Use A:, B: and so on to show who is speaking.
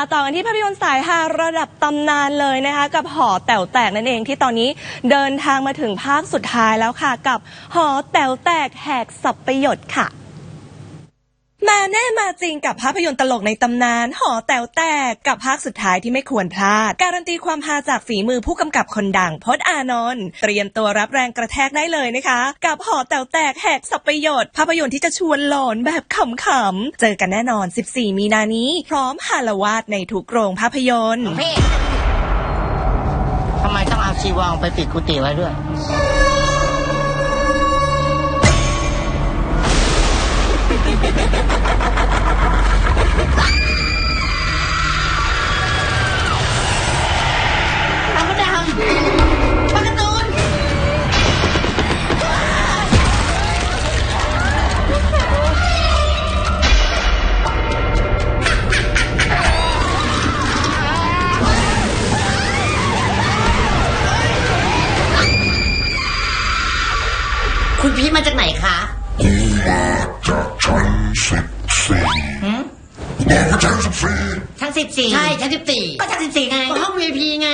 A: มาต่อกันที่ภาพยนตร์สายฮาระดับตำนานเลยนะคะ กับหอแต๋วแตกนั่นเองที่ตอนนี้เดินทางมาถึงภาคสุดท้ายแล้วค่ะ กับหอแต๋วแตกแหกสับประโยชน์ค่ะ มาแน่มาจริงกับภาพยนตร์ตลกในตำนาน หอแต๋วแตกกับภาคสุดท้ายที่ไม่ควรพลาด การันตีความฮาจากฝีมือผู้กำกับคนดังพจน์อานนท์เตรียมตัวรับแรงกระแทกได้เลยนะคะ กับหอแต๋วแตกแหกสับประโยชน์ภาพยนตร์ที่จะชวนหลอนแบบขำๆเจอกันแน่นอน 14 มีนานี้ พร้อมฮาลวาดในทุกโรงภาพยนตร์
B: ทำไมต้องเอาชีวองไปปิดกุฏิไว้ด้วย พีทมาจากไหนคะ
C: กูมาจากชั้นสิบสี่บอกว่าชั้นสิบสี่
B: ชั้นสิบสี่ใช่ชั้นสิบสี่ก็ชั้นสิบสี่ไงก็ห้อง VIP ไง